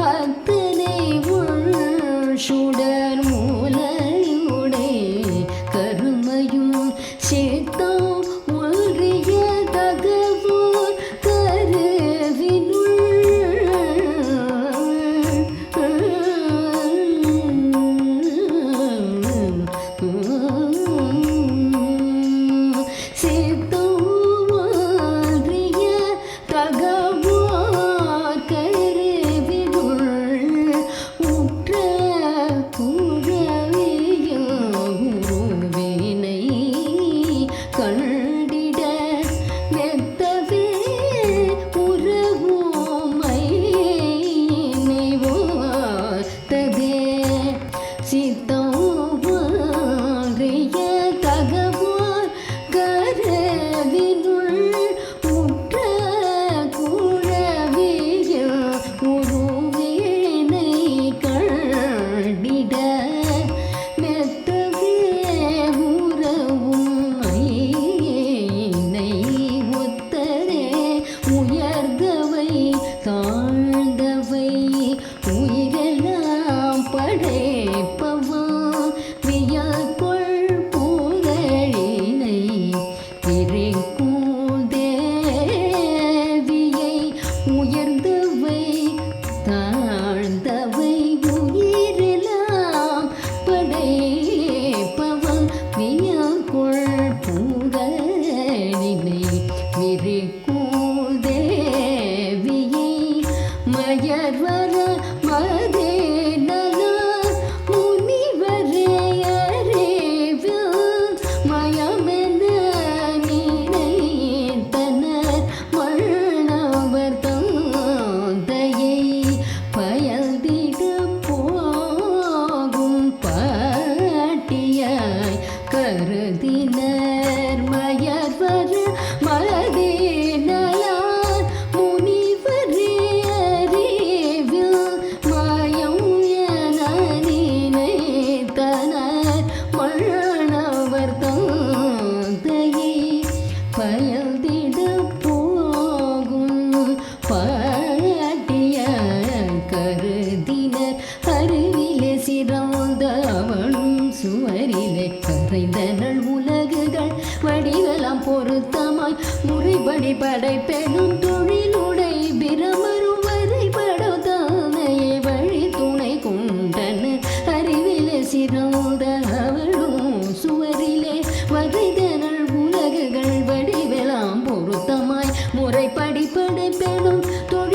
பத்தினை உள் சுடர் மூலையுடைய கருமையும் சேத்தான் ಮಗಿನ கரையிலே கரைந்தனள் உலகுகள். வடிவெல்லாம் பொருத்தமாய் முறைப்படி படைப்பெனும் தொழிலுடை பிரமரும் வரைபடம் தானையே வழி துணை கொண்டன. அறிவிலே சிறந்த அவளும் சுவரிலே வரைதனள் உலகுகள். வடிவெல்லாம் பொருத்தமாய் முறைப்படி படைப்பெனும் தொழில்